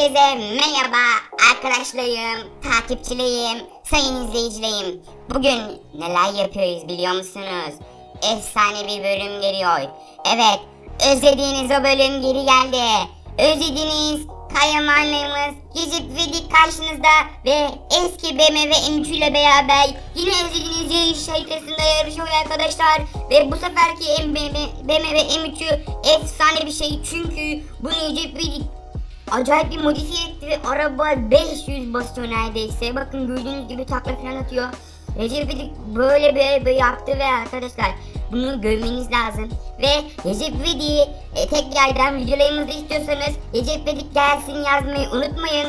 Herkese merhaba arkadaşlarım, takipçilerim, sayın izleyicilerim. Bugün neler yapıyoruz biliyor musunuz? Efsane bir bölüm geliyor. Evet, özlediğiniz o bölüm geri geldi. Özlediğiniz kahramanlarımız Recep İvedik karşınızda ve eski BMW M3 ile beraber yine özlediğiniz yarış haritasında yarışıyor arkadaşlar. Ve bu seferki BMW M3'ü efsane bir şey çünkü bunu Recep İvedik acayip bir modifiye etti ve araba 500 basıyor neredeyse. Bakın gördüğünüz gibi takla falan atıyor. Recep İvedik böyle böyle yaptı ve arkadaşlar bunu görmeniz lazım. Ve Recep İvedik'i e, tekrardan videolarımızı istiyorsanız Recep İvedik gelsin yazmayı unutmayın.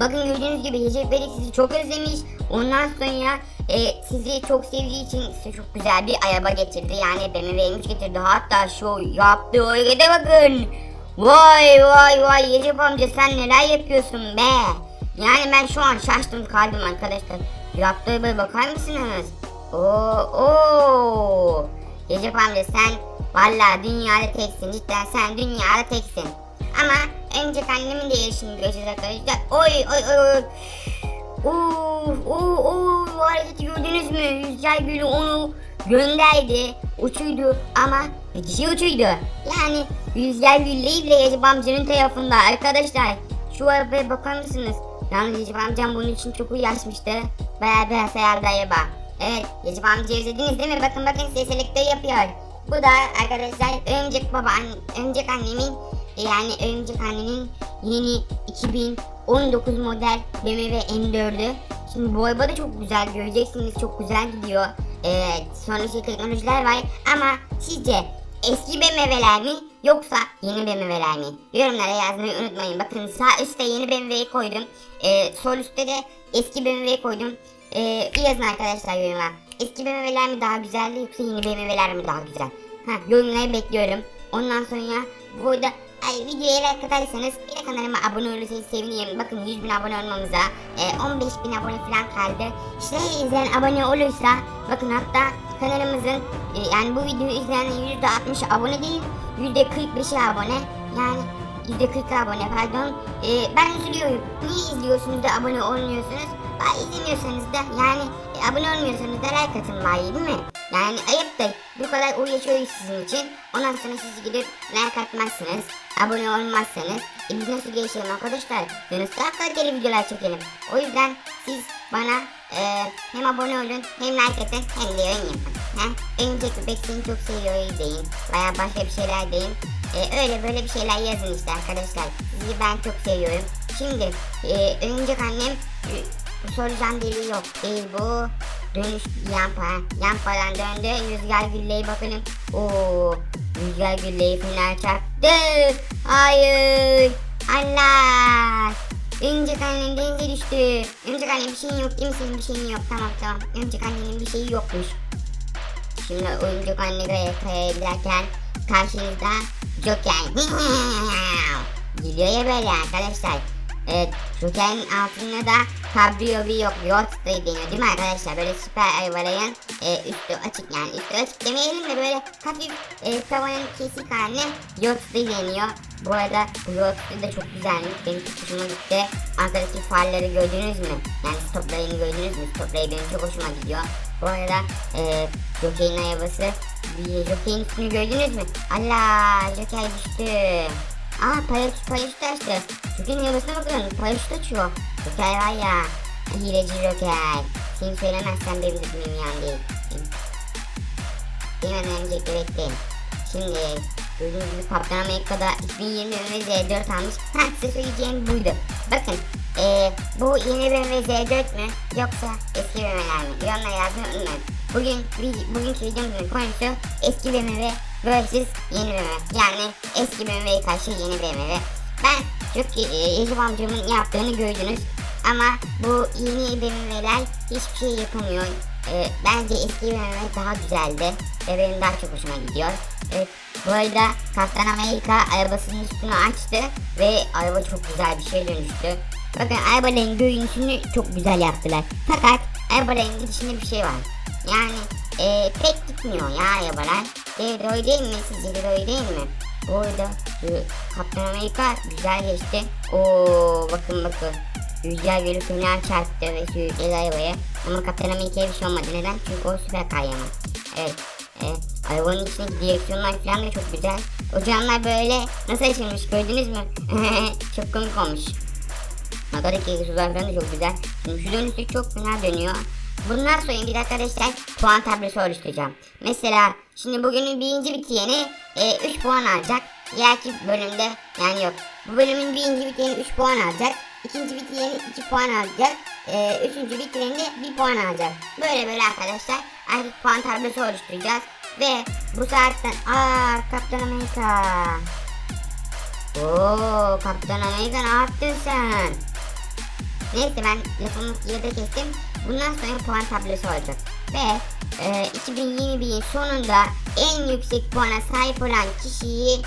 Bakın gördüğünüz gibi Recep İvedik sizi çok özlemiş. Ondan sonra e, sizi çok sevdiği için size çok güzel bir araba getirdi. Yani BMW M3 getirdi. Hatta şu yaptığı harekete bakın. Vay vay vay Recep amca sen neler yapıyorsun be? Yani ben şu an şaştım kaldım arkadaşlar. Yaptığı böyle bakar mısınız? Oo, oo. Recep amca sen vallahi dünyada teksin cidden sen dünyada teksin. Ama önce annemin de yarışını göreceğiz arkadaşlar. Oy oy oy oy. Oo, oo, o hareketi gördünüz mü? Rüzgar gülü onu gönderdi, uçuydu ama kişi uçuydu. Yani Rüzgar gülleyi bile Recep amcanın tarafında arkadaşlar. Şu arabaya bakar mısınız? Yalnız Recep amcam bunun için çok uğraşmıştı. Baya sayardı araba. Evet Recep amca izlediniz değil mi? Bakın bakın size selektör yapıyor. Bu da arkadaşlar Örümcek Baba, Örümcek annemin yani Örümcek annenin yeni 2019 model BMW M4'ü. Şimdi bu araba da çok güzel göreceksiniz çok güzel gidiyor. Evet şey teknolojiler var ama sizce eski BMW'ler mi yoksa yeni BMW'ler mi? Yorumlara yazmayı unutmayın. Bakın sağ üstte yeni BMW'yi koydum. Ee, sol üstte de eski BMW'yi koydum. Ee, yazın arkadaşlar yoruma. Eski BMW'ler mi daha güzeldi yoksa yeni BMW'ler mi daha güzel? Ha, yorumları bekliyorum. Ondan sonra burada ay, videoya like atarsanız bir de kanalıma abone olursanız sevinirim. Bakın 100 bin abone olmamıza e, 15 bin abone falan kaldı. İşte izleyen abone olursa bakın hatta kanalımızın e, yani bu videoyu izleyenlerin %60 abone değil %45'i abone. Yani %40 abone pardon. E, ben üzülüyorum. Niye izliyorsunuz da abone olmuyorsunuz? Ay izlemiyorsanız da yani e, abone olmuyorsanız da like atın bari değil mi? Yani ayıptır. Bu kadar uğraşıyoruz sizin için. Ondan sonra siz gidip like atmazsınız. Abone olmazsanız. E biz nasıl gelişelim arkadaşlar? Nasıl daha kaliteli videolar çekelim? O yüzden siz bana e, hem abone olun hem like atın hem de yorum yapın. He? Bebek seni çok seviyor deyin. Veya başka bir şeyler deyin. E, öyle böyle bir şeyler yazın işte arkadaşlar. Sizi ben çok seviyorum. Şimdi e, örümcek annem e, soracağım deli yok değil bu. Dönüş yampa. Yampadan döndü. Rüzgar gülleyi bakalım. Oo, rüzgar gülleyi final çaktı. Hayır. Allah. Öncek annem denize düştü. Öncek annem bir şeyin yok değil mi senin bir şeyin yok. Tamam tamam. Öncek annenin bir şeyi yokmuş. Şimdi oyuncak anne kaya kaya giderken karşınızda Joker. Geliyor ya böyle arkadaşlar. Evet, Joker'in altında da Cabrio yok, Yacht deniyor değil mi arkadaşlar? Böyle süper arabaların e, üstü açık yani. Üstü açık demeyelim de böyle hafif e, tavanın kesik haline Yacht deniyor. Bu arada bu Yacht da çok güzelmiş. Benim çok hoşuma gitti. Arkadaki farları gördünüz mü? Yani stoplarını gördünüz mü? Stopları benim çok hoşuma gidiyor. Bu arada e, Joker'in arabası Joker'in üstünü gördünüz mü? Allah Joker düştü. Aa paraşüt paraşüt açtı. Joker'in arabasına bakın paraşüt açıyor. Joker var ya. Hileci Joker. Seni söylemezsen benim de bilmeyen değil. Hemen öncelikle bekleyin. Şimdi gördüğünüz gibi Kaptan Amerika'da 2020 BMW Z4 almış. Ha size söyleyeceğim buydu. Bakın ee, bu yeni BMW Z4 mü yoksa eski BMW'ler mi? Yorumlara yazmayı unutmayın. Bugün, bugünkü videomuzun konusu eski BMW vs yeni BMW. Yani eski BMW'ye karşı yeni BMW. Ben çok e, Recep amcamın yaptığını gördünüz. Ama bu yeni BMW'ler hiçbir şey yapamıyor. E, bence eski BMW daha güzeldi. Ve benim daha çok hoşuma gidiyor. Evet, bu arada Kaptan Amerika arabasının üstünü açtı. Ve araba çok güzel bir şey dönüştü. Bakın arabanın görünüşünü çok güzel yaptılar. Fakat arabanın gidişinde bir şey var. Yani e, pek gitmiyor ya arabalar. Değil, öyle değil mi? Sizce de öyle değil mi? Bu arada e, Kaptan Amerika güzel geçti. Oo bakın bakın. Rüzgar gölü fener çarptı ve sürükledi arabayı. Ama Kaptan Amerika'ya bir şey olmadı. Neden? Çünkü o süper kahraman. Evet. E, arabanın içindeki direksiyonlar falan da çok güzel. O camlar böyle nasıl açılmış gördünüz mü? çok komik olmuş. Arkadaki egzozlar falan da çok güzel. Şimdi şu dönüşü çok fena dönüyor. Bundan sonra bir arkadaşlar puan tablosu oluşturacağım. Mesela şimdi bugünün birinci bitiyeni 3 puan alacak. Diğerki bölümde yani yok. Bu bölümün birinci bitiyeni 3 puan alacak. İkinci bitiyeni 2 puan alacak. E, üçüncü bitireni de 1 puan alacak. Böyle böyle arkadaşlar artık puan tablosu oluşturacağız. Ve bu saatten aa Kaptan Amerika. Oo Kaptan Amerika ne yaptın sen? Neyse ben lafımı yerde kestim. Bundan sonra puan tablosu olacak. Ve e, 2021'in sonunda en yüksek puana sahip olan kişiye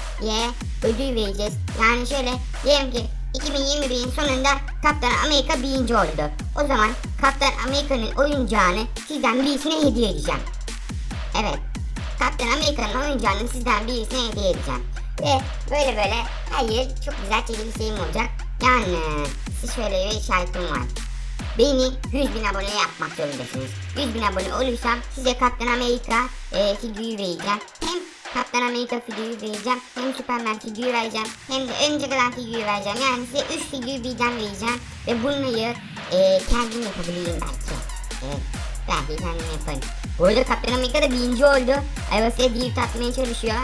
ödül vereceğiz. Yani şöyle diyelim ki 2021'in sonunda Kaptan Amerika birinci oldu. O zaman Kaptan Amerika'nın oyuncağını sizden birisine hediye edeceğim. Evet. Kaptan Amerika'nın oyuncağını sizden birisine hediye edeceğim. Ve böyle böyle hayır çok güzel çekilişlerim olacak. Yani şöyle bir işaretim var. Beni 100 bin abone yapmak zorundasınız. 100 bin abone olursam size Kaptan Amerika e, figürü vereceğim. Hem Kaptan Amerika figürü vereceğim. Hem Superman figürü vereceğim. Hem de önce kalan figürü vereceğim. Yani size 3 figür birden vereceğim. Ve bunları e, kendim yapabilirim belki. Evet. Belki kendim yaparım. Bu arada Kaptan Amerika da birinci oldu. Arabasıyla drift atmaya çalışıyor.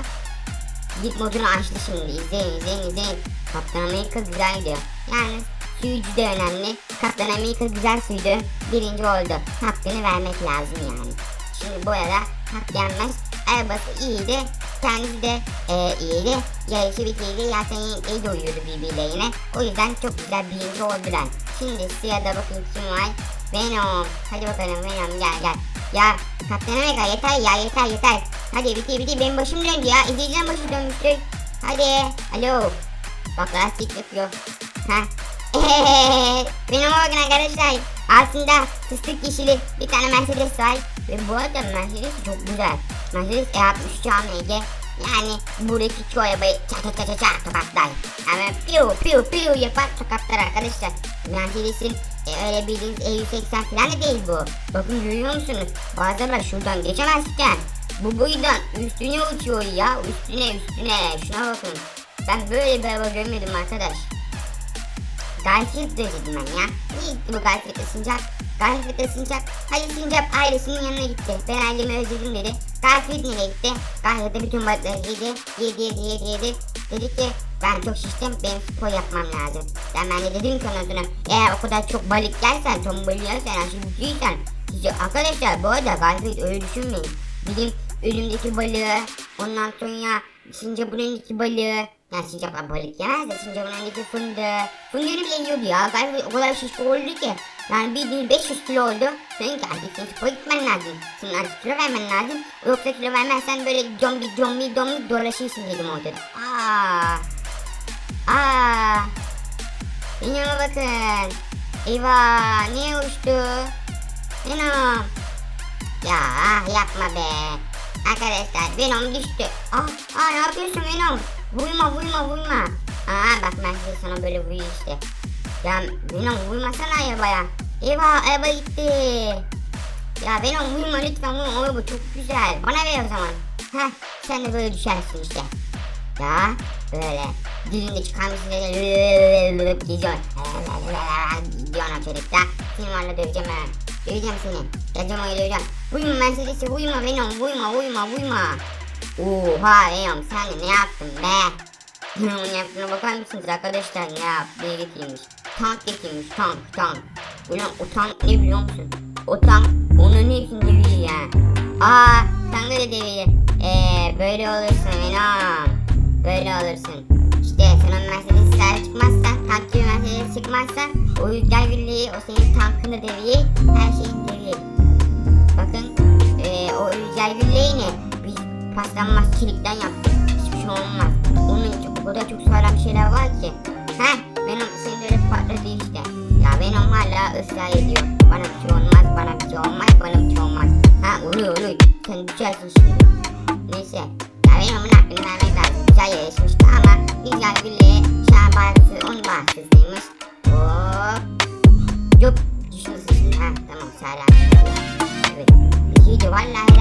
Git modunu açtı şimdi. İzleyin izleyin izleyin. Kaptan Amerika güzel gidiyor. Yani suyucu da önemli. Kaptan Amerika güzel suydu. Birinci oldu. Hakkını vermek lazım yani. Şimdi bu arada hak yenmez. Arabası iyiydi. Kendisi de e, iyiydi. Yarışı bitirdi. Zaten iyi doyuyordu birbirlerine. O yüzden çok güzel birinci oldular. Şimdi sırada bakın kim var. Venom. Hadi bakalım Venom gel gel. Ya Kaptan Amerika yeter ya yeter yeter. Hadi bitir bitir benim başım döndü ya. İzleyeceğim başı dönmüştür. Hadi. Alo. Bak lastik yapıyor. Ha. benim bakın arkadaşlar. Aslında fıstık yeşili bir tane Mercedes var. Ve bu arada Mercedes çok güzel. Mercedes E63 AMG. Yani buradaki çoğu arabayı çat çat çat çat tokatlar. Ama piu piu piu yapar tokatlar arkadaşlar. Mercedes'in e, öyle bildiğiniz E180 falan da değil bu. Bakın görüyor musunuz? Bazıları şuradan geçemezken. Bu boydan üstüne uçuyor ya. Üstüne üstüne. Şuna bakın. Ben böyle bir araba görmedim arkadaş. Garfield de dedim ben ya. Niye gitti bu Garfield ısınacak? Garfield ısınacak. Hadi Sincap ailesinin yanına gitti. Ben ailemi özledim dedi. Garfield nereye gitti? Garfield bütün balıkları yedi. Yedi yedi yedi yedi. Dedi ki ben çok şiştim benim spor yapmam lazım. Ben, ben de dedim ki ona eğer o kadar çok balık yersen, balığı yersen, aşırı güçlüysen. Size arkadaşlar bu arada Garfield öyle düşünmeyin. Bizim ölümdeki balığı, ondan sonra Sincap'ın önündeki balığı, yani sincaplar balık yemez de sincapın önündeki fındığı. Fındığını bile yiyordu ya. Galiba o kadar şişko oldu ki. Yani bildiğin 500 kilo oldu. Senin ki artık spora gitmen lazım. Senin artık kilo vermen lazım. Yoksa kilo vermezsen böyle zombi zombi zombi dolaşırsın dedim orada. Aa. Aa. Benim bakın. Eyvah. Niye uçtu? Benim. Ya yapma be. Arkadaşlar Venom düştü. Ah, ah ne yapıyorsun Venom? Vurma vurma vurma. Aa bak ben size sana böyle vuruyor işte. Ya Venom vurmasana arabaya. Eyvah araba gitti. Ya Venom vurma lütfen vurma. Bu çok güzel. Bana ver o zaman. Heh sen de böyle düşersin işte. Ya böyle dilinde çıkarmışsın böyle geziyor. Diyor ona çocukta. Seni valla döveceğim ben. Döveceğim seni. Döveceğim onu döveceğim. Vurma Mercedes'i vurma Venom vurma vurma vurma. Oha Venom sen ne yaptın be? Venom'un yaptığına bakar mısınız arkadaşlar ne yaptı ne getirmiş? Tank getirmiş tank tank. Ulan o tank ne biliyor musun? O tank onun hepsini devirir ya. Aa tankı da devirir. Eee böyle olursun Venom. Böyle olursun. İşte sen o Mercedes'e sahip çıkmazsan, tank gibi Mercedes çıkmazsan o rüzgar gülleyi, o senin tankını devirir, her şeyi devirir. Bakın eee o rüzgar gülleğini biz Paslanmaz kilitten yaptım. Hiçbir şey olmaz. Onun için burada çok sağlam şeyler var ki. Heh benim sindirim patladı işte. Ya benim hala ısrar ediyor. Bana bir şey olmaz, bana bir şey olmaz, bana bir şey olmaz. Ha ulu ulu sen düşersin şimdi. Neyse. Ya benim bunun hakkını vermek lazım. Güzel yarışmıştı ama Güzel Gülle'ye şabansız, onun bahtsızlıymış. Hop. Yok. Düşünürsün şimdi. Ha tamam sağlam. Evet. İyiydi vallahi.